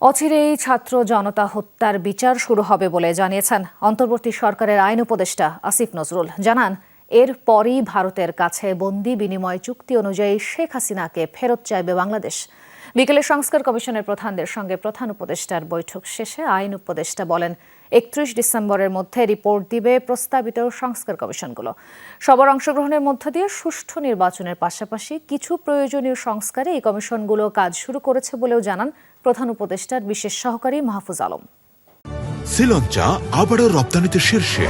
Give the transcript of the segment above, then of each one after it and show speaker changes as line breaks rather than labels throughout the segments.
অচিরেই ছাত্র জনতা হত্যার বিচার শুরু হবে বলে জানিয়েছেন অন্তর্বর্তী সরকারের আইন উপদেষ্টা আসিফ নজরুল। জানান এর পরই ভারতের কাছে বন্দি বিনিময় চুক্তি অনুযায়ী শেখ হাসিনাকে ফেরত চাইবে বাংলাদেশ। বিকেলে সংস্কার কমিশনের প্রধানদের সঙ্গে প্রধান উপদেষ্টার বৈঠক শেষে আইন উপদেষ্টা বলেন, একত্রিশ ডিসেম্বরের মধ্যে রিপোর্ট দিবে প্রস্তাবিত সংস্কার কমিশনগুলো। সবার অংশগ্রহণের মধ্য দিয়ে সুষ্ঠু নির্বাচনের পাশাপাশি কিছু প্রয়োজনীয় সংস্কারে এই কমিশনগুলো কাজ শুরু করেছে বলেও জানান প্রধান উপদেষ্টার বিশেষ সহকারী মাহফুজ আলম।
শ্রীলঞ্চা আবারও রপ্তানিতে শীর্ষে।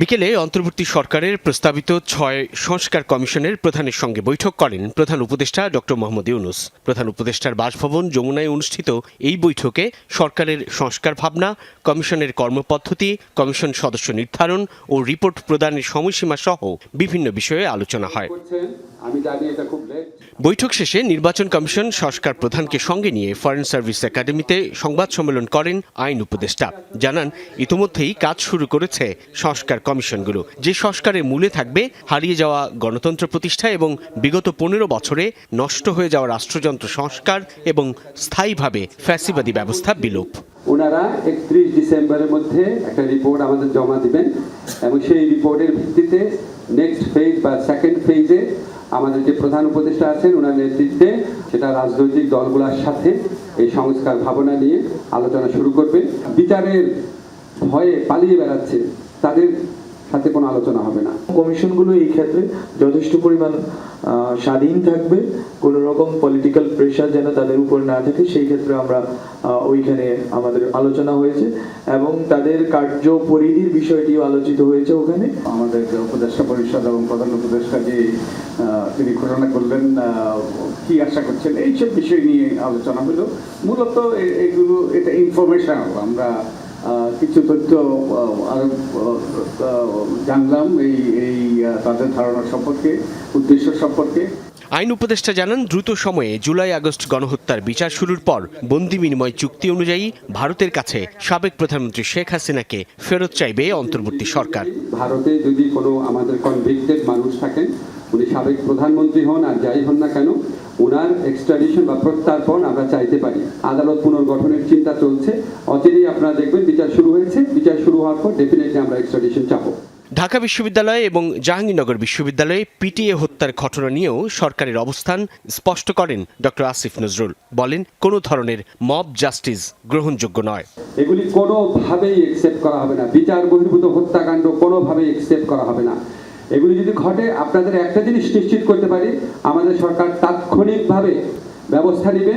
বিকেলে অন্তর্বর্তী সরকারের প্রস্তাবিত ছয় সংস্কার কমিশনের প্রধানের সঙ্গে বৈঠক করেন প্রধান উপদেষ্টা ডক্টর মোহাম্মদ ইউনুস। প্রধান উপদেষ্টার বাসভবন যমুনায় অনুষ্ঠিত এই বৈঠকে সরকারের সংস্কার ভাবনা, কমিশনের কর্মপদ্ধতি, কমিশন সদস্য নির্ধারণ ও রিপোর্ট প্রদানের সময়সীমা সহ বিভিন্ন বিষয়ে আলোচনা হয়। বৈঠক শেষে নির্বাচন কমিশন সংস্কার প্রধানকে সঙ্গে নিয়ে ফরেন সার্ভিস একাডেমিতে সংবাদ সম্মেলন করেন আইন উপদেষ্টা। জানান, ইতোমধ্যেই কাজ শুরু করেছে সংস্কার কমিশনগুলো। যে সংস্কারের মূলে থাকবে, হারিয়ে যাওয়া গণতন্ত্র প্রতিষ্ঠা এবং বিগত পনেরো বছরে নষ্ট হয়ে যাওয়া রাষ্ট্রযন্ত্র সংস্কার এবং স্থায়ীভাবে ফ্যাসিবাদী ব্যবস্থা বিলোপ।
ওনারা একত্রিশ ডিসেম্বরের মধ্যে একটা রিপোর্ট আমাদের জমা দিবেন এবং সেই রিপোর্টের ভিত্তিতে নেক্সট ফেজ বা সেকেন্ড ফেজে আমাদের যে প্রধান উপদেষ্টা আছেন, ওনার নেতৃত্বে সেটা রাজনৈতিক দলগুলোর সাথে এই সংস্কার ভাবনা নিয়ে আলোচনা শুরু করবেন। বিচারের ভয়ে পালিয়ে বেড়াচ্ছে তাদের সাথে কোনো আলোচনা হবে না।
কমিশনগুলো এই ক্ষেত্রে যথেষ্ট পরিমাণ স্বাধীন থাকবে। কোনো রকম পলিটিক্যাল প্রেশার যেন তাদের উপর না থাকে, সেই ক্ষেত্রে আমরা ওইখানে আমাদের আলোচনা হয়েছে এবং তাদের কার্য পরিধির বিষয়টিও আলোচিত হয়েছে ওখানে।
আমাদের উপদেষ্টা পরিষদ এবং প্রধান উপদেষ্টা যে তিনি ঘোষণা করলেন কি আশা করছেন, এইসব বিষয় নিয়ে আলোচনা হলো। মূলত এগুলো, এটা ইনফরমেশন আমরা কিছু তথ্য আরও জানলাম এই এই তাদের ধারণা সম্পর্কে উদ্দেশ্য সম্পর্কে।
আইন উপদেষ্টা জানান দ্রুত সময়ে জুলাই আগস্ট গণহত্যার বিচার শুরুর পর বন্দি বিনিময় চুক্তি অনুযায়ী ভারতের কাছে সাবেক প্রধানমন্ত্রী শেখ হাসিনাকে ফেরত চাইবে অন্তর্বর্তী সরকার।
ভারতে যদি কোনো আমাদের কনভিক্টেড মানুষ থাকেন উনি সাবেক প্রধানমন্ত্রী হন আর যাই হন না কেন ওনার এক্সট্রাডিশন বা প্রত্যার্পণ আমরা চাইতে পারি। আদালত পুনর্গঠনের চিন্তা চলছে। অচিরেই আপনারা দেখবেন বিচার শুরু হয়েছে। বিচার শুরু হওয়ার পর ডেফিনেটলি আমরা এক্সট্রাডিশন চাবো।
ঢাকা বিশ্ববিদ্যালয় এবং জাহাঙ্গীরনগর বিশ্ববিদ্যালয়ে পিটিএ হত্যার ঘটনা নিয়েও সরকারের অবস্থান স্পষ্ট করেন ডক্টর আসিফ নজরুল। বলেন কোনো ধরনের মব জাস্টিস গ্রহণযোগ্য নয়।
এগুলি কোনোভাবেই একসেপ্ট করা হবে না। বিচার বহির্ভূত হত্যাকাণ্ড কোনোভাবেই একসেপ্ট করা হবে না। এগুলি যদি ঘটে আপনাদের একটা জিনিস নিশ্চিত করতে পারি আমাদের সরকার তাৎক্ষণিকভাবে ব্যবস্থা নেবে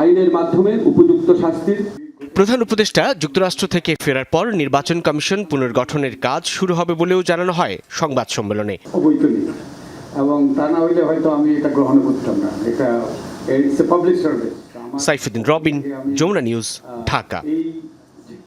আইনের মাধ্যমে উপযুক্ত শাস্তির।
প্রধান উপদেষ্টা যুক্তরাষ্ট্র থেকে ফেরার পর নির্বাচন কমিশন পুনর্গঠনের কাজ শুরু হবে বলেও জানানো হয় সংবাদ সম্মেলনে।
এবং তা না হইলে হয়তো আমি এটা গ্রহণ করতাম না। এটা it's a public service
Saifuddin Robin Jamuna news Dhaka.